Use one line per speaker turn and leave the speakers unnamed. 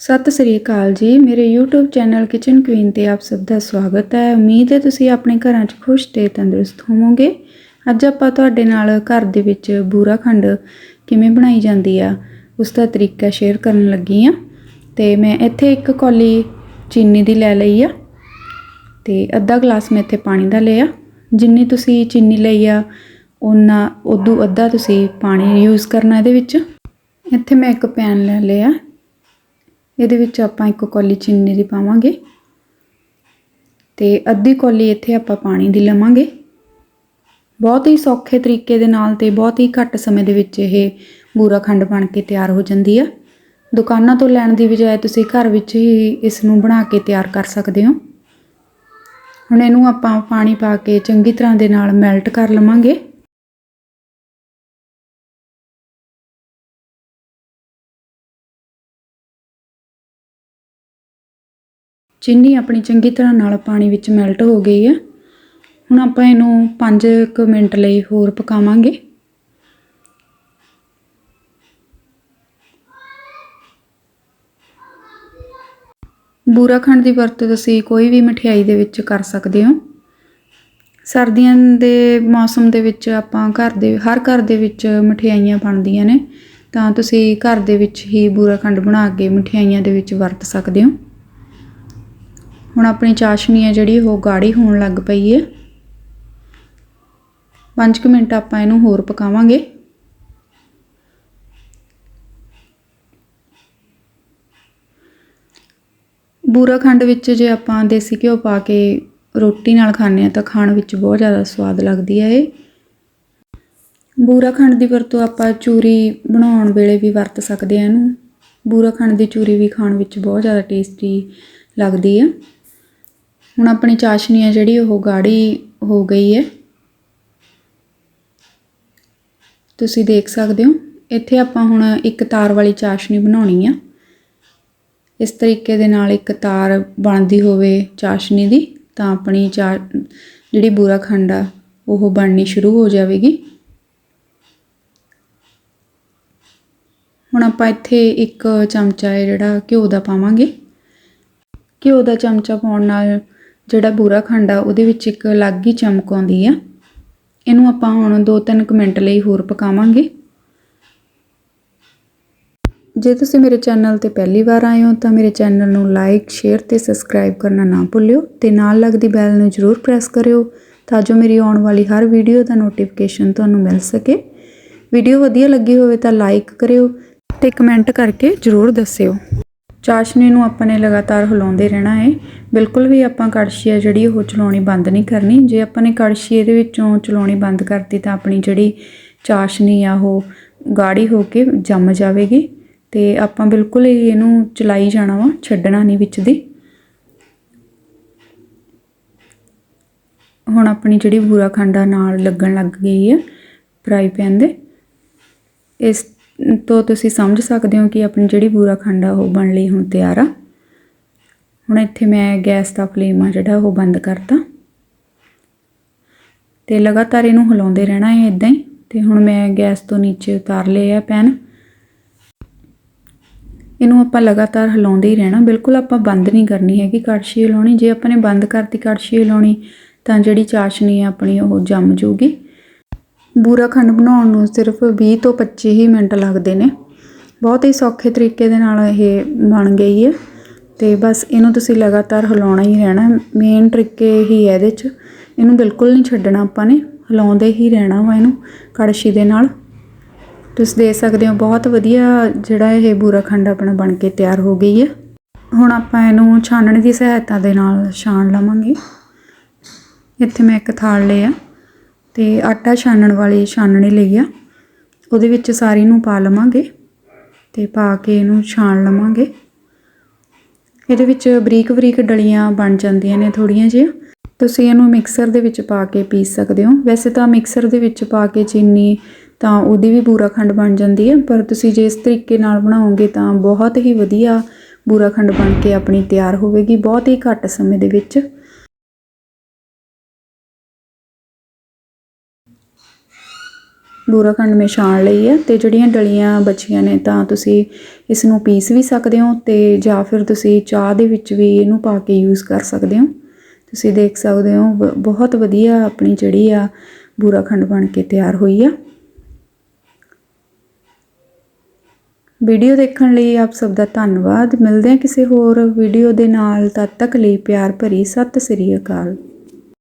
ਸਤਿ ਸ੍ਰੀ ਅਕਾਲ ਜੀ। ਮੇਰੇ YouTube channel kitchen Queen ਤੇ ਆਪ ਸਭ ਦਾ ਸਵਾਗਤ ਹੈ। ਉਮੀਦ ਹੈ ਤੁਸੀਂ ਆਪਣੇ ਘਰਾਂ 'ਚ ਖੁਸ਼ ਤੇ ਤੰਦਰੁਸਤ ਹੋਵੋਗੇ। ਅੱਜ ਆਪਾਂ ਤੁਹਾਡੇ ਨਾਲ ਘਰ ਦੇ ਵਿੱਚ ਬੂਰਾ ਖੰਡ ਕਿਵੇਂ ਬਣਾਈ ਜਾਂਦੀ ਆ, ਉਸ ਦਾ ਤਰੀਕਾ ਸ਼ੇਅਰ ਕਰਨ ਲੱਗੀ ਆ ਤੇ ਮੈਂ ਇੱਥੇ ਇੱਕ ਕੌਲੀ ਚੀਨੀ ਦੀ ਲੈ ਲਈ ਆ ਤੇ ਅੱਧਾ ਗਲਾਸ ਮੈਂ ਇੱਥੇ ਪਾਣੀ ਦਾ ਲਿਆ। ਜਿੰਨੀ ਤੁਸੀਂ ਚੀਨੀ ਲਈ ਆ ਉਹਨਾਂ ਉਦੋਂ ਅੱਧਾ ਤੁਸੀਂ ਪਾਣੀ ਯੂਜ਼ ਕਰਨਾ ਇਹਦੇ ਵਿੱਚ। ਇੱਥੇ ਮੈਂ ਇੱਕ ਪੈਨ ਲੈ ਲਿਆ। ਇਹਦੇ ਵਿੱਚ ਆਪਾਂ ਇੱਕ ਕੌਲੀ ਚੀਨੀ ਦੀ ਪਾਵਾਂਗੇ ਤੇ ਅੱਧੀ ਕੌਲੀ ਇੱਥੇ ਆਪਾਂ ਪਾਣੀ ਦੀ ਲਵਾਂਗੇ। ਬਹੁਤ ਹੀ ਸੌਖੇ ਤਰੀਕੇ ਦੇ ਨਾਲ ਤੇ ਬਹੁਤ ਹੀ ਘੱਟ ਸਮੇਂ ਦੇ ਵਿੱਚ ਇਹ ਬੂਰਾ ਖੰਡ ਬਣ ਕੇ ਤਿਆਰ ਹੋ ਜਾਂਦੀ ਆ। ਦੁਕਾਨਾਂ ਤੋਂ ਲੈਣ ਦੀ ਬਜਾਏ ਤੁਸੀਂ ਘਰ ਵਿੱਚ ਹੀ ਇਸ ਨੂੰ ਬਣਾ ਕੇ ਤਿਆਰ ਕਰ ਸਕਦੇ ਹੋ। ਹੁਣ ਇਹਨੂੰ ਆਪਾਂ ਪਾਣੀ ਪਾ ਕੇ ਚੰਗੀ ਤਰ੍ਹਾਂ ਦੇ ਨਾਲ ਮੈਲਟ ਕਰ ਲਵਾਂਗੇ। ਚੀਨੀ ਆਪਣੀ ਚੰਗੀ ਤਰ੍ਹਾਂ ਨਾਲ ਪਾਣੀ ਵਿੱਚ ਮੈਲਟ ਹੋ ਗਈ ਹੈ ਹੁਣ ਆਪਾਂ ਇਹਨੂੰ 5 ਮਿੰਟ ਲਈ ਹੋਰ ਪਕਾਵਾਂਗੇ। ਬੂਰਾ ਖੰਡ ਦੀ ਵਰਤੋਂ ਤੁਸੀਂ ਕੋਈ ਵੀ ਮਠਿਆਈ ਦੇ ਵਿੱਚ ਕਰ ਸਕਦੇ ਹੋ। ਸਰਦੀਆਂ ਦੇ ਮੌਸਮ ਦੇ ਵਿੱਚ ਆਪਾਂ ਘਰ ਦੇ, ਹਰ ਘਰ ਦੇ ਵਿੱਚ ਮਠਿਆਈਆਂ ਬਣਦੀਆਂ ਨੇ। ਤਾਂ ਤੁਸੀਂ ਘਰ ਦੇ ਵਿੱਚ ਹੀ ਬੂਰਾ ਖੰਡ ਬਣਾ ਕੇ ਮਠਿਆਈਆਂ ਦੇ ਵਿੱਚ ਵਰਤ ਸਕਦੇ ਹੋ। ਹੁਣ ਆਪਣੀ ਚਾਸ਼ਨੀ ਹੈ ਜਿਹੜੀ, ਉਹ ਗਾੜੀ ਹੋਣ ਲੱਗ ਪਈ ਹੈ। 5 ਮਿੰਟ ਆਪਾਂ ਇਹਨੂੰ ਹੋਰ ਪਕਾਵਾਂਗੇ। ਬੂਰਾ ਖੰਡ ਵਿੱਚ ਜੇ ਆਪਾਂ ਦੇਸੀ ਘਿਓ ਪਾ ਕੇ ਰੋਟੀ ਨਾਲ ਖਾਂਦੇ ਆ ਤਾਂ ਖਾਣ ਵਿੱਚ ਬਹੁਤ ਜ਼ਿਆਦਾ ਸਵਾਦ ਲੱਗਦੀ ਹੈ ਇਹ। ਬੂਰਾ ਖੰਡ ਦੀ ਵਰਤੋਂ ਆਪਾਂ ਚੂਰੀ ਬਣਾਉਣ ਵੇਲੇ ਵੀ ਵਰਤ ਸਕਦੇ ਆ ਇਹਨੂੰ। ਬੂਰਾ ਖੰਡ ਦੀ ਚੂਰੀ ਵੀ ਖਾਣ ਵਿੱਚ ਬਹੁਤ ਜ਼ਿਆਦਾ ਟੇਸਟੀ ਲੱਗਦੀ ਹੈ। ਹੁਣ ਆਪਣੀ ਚਾਸ਼ਨੀ ਆ ਜਿਹੜੀ, ਉਹ ਗਾੜੀ ਹੋ ਗਈ ਹੈ। ਤੁਸੀਂ ਦੇਖ ਸਕਦੇ ਹੋ, ਇੱਥੇ ਆਪਾਂ ਹੁਣ ਇੱਕ ਤਾਰ ਵਾਲੀ ਚਾਸ਼ਨੀ ਬਣਾਉਣੀ ਆ। ਇਸ ਤਰੀਕੇ ਦੇ ਨਾਲ ਇੱਕ ਤਾਰ ਬਣਦੀ ਹੋਵੇ ਚਾਸ਼ਨੀ ਦੀ, ਤਾਂ ਆਪਣੀ ਚਾ, ਜਿਹੜੀ ਬੂਰਾ ਖੰਡ ਆ, ਉਹ ਬਣਨੀ ਸ਼ੁਰੂ ਹੋ ਜਾਵੇਗੀ। ਹੁਣ ਆਪਾਂ ਇੱਥੇ ਇੱਕ ਚਮਚਾ ਹੈ ਜਿਹੜਾ ਘਿਓ ਦਾ ਪਾਵਾਂਗੇ। ਘਿਓ ਦਾ ਚਮਚਾ ਪਾਉਣ ਨਾਲ ਜਿਹੜਾ ਬੂਰਾ ਖੰਡ ਆ ਉਹਦੇ ਵਿੱਚ ਇੱਕ ਅਲੱਗ ਹੀ ਚਮਕ ਆਉਂਦੀ ਆ। ਇਹਨੂੰ ਆਪਾਂ ਹੁਣ 2-3 ਮਿੰਟ ਲਈ ਹੋਰ ਪਕਾਵਾਂਗੇ। ਜੇ ਤੁਸੀਂ ਮੇਰੇ ਚੈਨਲ ਤੇ ਪਹਿਲੀ ਵਾਰ ਆਏ ਹੋ ਤਾਂ ਮੇਰੇ ਚੈਨਲ ਨੂੰ ਲਾਈਕ, ਸ਼ੇਅਰ ਤੇ ਸਬਸਕ੍ਰਾਈਬ ਕਰਨਾ ਨਾ ਭੁੱਲਿਓ ਤੇ ਨਾਲ ਲੱਗਦੀ ਬੈਲ ਨੂੰ ਜ਼ਰੂਰ ਪ੍ਰੈਸ ਕਰਿਓ ਤਾਂ ਜੋ ਮੇਰੀ ਆਉਣ ਵਾਲੀ ਹਰ ਵੀਡੀਓ ਦਾ ਨੋਟੀਫਿਕੇਸ਼ਨ ਤੁਹਾਨੂੰ ਮਿਲ ਸਕੇ। ਵੀਡੀਓ ਵਧੀਆ ਲੱਗੀ ਹੋਵੇ ਤਾਂ ਲਾਈਕ ਕਰਿਓ ਤੇ ਕਮੈਂਟ ਕਰਕੇ ਜ਼ਰੂਰ ਦੱਸਿਓ। ਚਾਸ਼ਨੀ ਨੂੰ ਆਪਾਂ ਨੇ ਲਗਾਤਾਰ ਹਿਲਾਉਂਦੇ ਰਹਿਣਾ ਹੈ ਬਿਲਕੁਲ ਵੀ ਆਪਾਂ ਕੜਛੀ ਆ ਜਿਹੜੀ ਉਹ ਚਲਾਉਣੀ ਬੰਦ ਨਹੀਂ ਕਰਨੀ। ਜੇ ਆਪਾਂ ਨੇ ਕੜਛੀ ਇਹਦੇ ਵਿੱਚੋਂ ਚਲਾਉਣੀ ਬੰਦ ਕਰਤੀ ਤਾਂ ਆਪਣੀ ਜਿਹੜੀ ਚਾਸ਼ਨੀ ਆ ਉਹ ਗਾੜੀ ਹੋ ਕੇ ਜੰਮ ਜਾਵੇਗੀ। ਤੇ ਆਪਾਂ ਬਿਲਕੁਲ ਹੀ ਇਹਨੂੰ ਚਲਾਈ ਜਾਣਾ ਵਾ, ਛੱਡਣਾ ਨਹੀਂ ਵਿੱਚ ਦੀ। ਹੁਣ ਆਪਣੀ ਜਿਹੜੀ ਬੂਰਾ ਖੰਡਾ ਨਾਲ ਲੱਗਣ ਲੱਗ ਗਈ ਹੈ ਫਰਾਈ ਪੈਨ ਦੇ। ਇਸ ਤੋਂ ਤੁਸੀਂ ਸਮਝ ਸਕਦੇ ਹੋ ਕਿ ਆਪਣੀ ਜਿਹੜੀ ਬੂਰਾ ਖੰਡ ਆ, ਉਹ ਬਣ ਲਈ ਹੁਣ ਤਿਆਰ ਆ। ਹੁਣ ਇੱਥੇ ਮੈਂ ਗੈਸ ਦਾ ਫਲੇਮ ਆ ਜਿਹੜਾ, ਉਹ ਬੰਦ ਕਰਤਾ। ਤੇ ਲਗਾਤਾਰ ਇਹਨੂੰ ਹਿਲਾਉਂਦੇ ਰਹਿਣਾ ਹੈ ਇਦਾਂ ਹੀ। ਤੇ ਹੁਣ ਮੈਂ ਗੈਸ ਤੋਂ ਨੀਚੇ ਉਤਾਰ ਲਏ ਆ ਪੈਨ। ਇਹਨੂੰ ਆਪਾਂ ਲਗਾਤਾਰ ਹਿਲਾਉਂਦੇ ਹੀ ਰਹਿਣਾ। ਬਿਲਕੁਲ ਆਪਾਂ ਬੰਦ ਨਹੀਂ ਕਰਨੀ ਹੈਗੀ ਕੜਛੀ ਹਿਲਾਉਣੀ। ਜੇ ਆਪਾਂ ਨੇ ਬੰਦ ਕਰਤੀ ਕੜਛੀ ਹਿਲਾਉਣੀ, ਤਾਂ ਜਿਹੜੀ ਚਾਸ਼ਨੀ ਆ ਆਪਣੀ, ਉਹ ਜੰਮ ਜੂਗੀ। ਬੂਰਾ ਖੰਡ ਬਣਾਉਣ ਨੂੰ ਸਿਰਫ 20 ਤੋਂ 25 ਹੀ ਮਿੰਟ ਲੱਗਦੇ ਨੇ। ਬਹੁਤ ਹੀ ਸੌਖੇ ਤਰੀਕੇ ਦੇ ਨਾਲ ਇਹ ਬਣ ਗਈ ਹੈ। ਤੇ ਬਸ ਇਹਨੂੰ ਤੁਸੀਂ ਲਗਾਤਾਰ ਹਿਲਾਉਣਾ ਹੀ ਰਹਿਣਾ। ਮੇਨ ਟ੍ਰਿਕ ਹੀ ਹੈ ਇਹਦੇ 'ਚ। ਇਹਨੂੰ ਬਿਲਕੁਲ ਨਹੀਂ ਛੱਡਣਾ ਆਪਾਂ ਨੇ। ਹਿਲਾਉਂਦੇ ਹੀ ਰਹਿਣਾ ਵਾ ਇਹਨੂੰ ਕੜਛੀ ਦੇ ਨਾਲ। ਤੁਸੀਂ ਦੇਖ ਸਕਦੇ ਹੋ ਬਹੁਤ ਵਧੀਆ ਜਿਹੜਾ ਇਹ ਬੂਰਾ ਖੰਡ ਆਪਣਾ ਬਣ ਕੇ ਤਿਆਰ ਹੋ ਗਈ ਹੈ। ਹੁਣ ਆਪਾਂ ਇਹਨੂੰ ਛਾਣਨ ਦੀ ਸਹਾਇਤਾ ਦੇ ਨਾਲ ਛਾਣ ਲਵਾਂਗੇ। ਇੱਥੇ ਮੈਂ ਇੱਕ ਥਾਲ ਲਿਆ। ਤੇ ਆਟਾ ਛਾਣਨ ਵਾਲੀ ਛਾਨਣੀ ਲਈ ਆ। ਉਹਦੇ ਵਿੱਚ ਸਾਰੀ ਨੂੰ ਪਾ ਲਵਾਂਗੇ ਤੇ ਪਾ ਕੇ ਇਹਨੂੰ ਛਾਣ ਲਵਾਂਗੇ। ਇਹਦੇ ਵਿੱਚ ਬਰੀਕ ਬਰੀਕ ਡਲੀਆਂ ਬਣ ਜਾਂਦੀਆਂ ਨੇ ਥੋੜੀਆਂ ਜਿਹੀਆਂ। ਤੁਸੀਂ ਇਹਨੂੰ ਮਿਕਸਰ ਦੇ ਵਿੱਚ ਪਾ ਕੇ ਪੀਸ ਸਕਦੇ ਹੋ। ਵੈਸੇ ਤਾਂ ਮਿਕਸਰ ਦੇ ਵਿੱਚ ਪਾ ਕੇ ਚੀਨੀ ਤਾਂ ਉਹਦੀ ਵੀ ਬੂਰਾ ਖੰਡ ਬਣ ਜਾਂਦੀ ਹੈ, ਪਰ ਤੁਸੀਂ ਜੇ ਇਸ ਤਰੀਕੇ ਨਾਲ ਬਣਾਓਗੇ ਤਾਂ ਬਹੁਤ ਹੀ ਵਧੀਆ ਬੂਰਾ ਖੰਡ ਬਣ ਕੇ ਆਪਣੀ ਤਿਆਰ ਹੋਵੇਗੀ, ਬਹੁਤ ਹੀ ਘੱਟ ਸਮੇਂ ਦੇ ਵਿੱਚ। ਬੂਰਾਖੰਡ ਖੰਡ ਲਈ ਹੈ ਤੇ ਜਿਹੜੀਆਂ ਡਲੀਆਂ ਬਚੀਆਂ ਨੇ ਤਾਂ ਤੁਸੀਂ ਇਸ ਨੂੰ ਪੀਸ ਵੀ ਸਕਦੇ ਹੋ ਤੇ ਜਾਂ ਫਿਰ ਤੁਸੀਂ ਚਾਹ ਦੇ ਵਿੱਚ ਵੀ ਇਹਨੂੰ ਪਾ ਕੇ ਯੂਜ਼ ਕਰ ਸਕਦੇ ਹੋ। ਤੁਸੀਂ ਦੇਖ ਸਕਦੇ ਹੋ ਬ- ਬਹੁਤ ਵਧੀਆ ਆਪਣੀ ਜਿਹੜੀ ਆ ਬੂਰਾਖੰਡ ਬਣ ਕੇ ਤਿਆਰ ਹੋਈ ਆ। ਵੀਡੀਓ ਦੇਖਣ ਲਈ ਆਪ ਸਭ ਦਾ ਧੰਨਵਾਦ। ਮਿਲਦੇ ਹਾਂ ਕਿਸੇ ਹੋਰ ਵੀਡੀਓ ਦੇ ਨਾਲ। ਤਦ ਤੱਕ ਲਈ ਪਿਆਰ ਭਰੀ ਸਤਿ ਸ੍ਰੀ ਅਕਾਲ।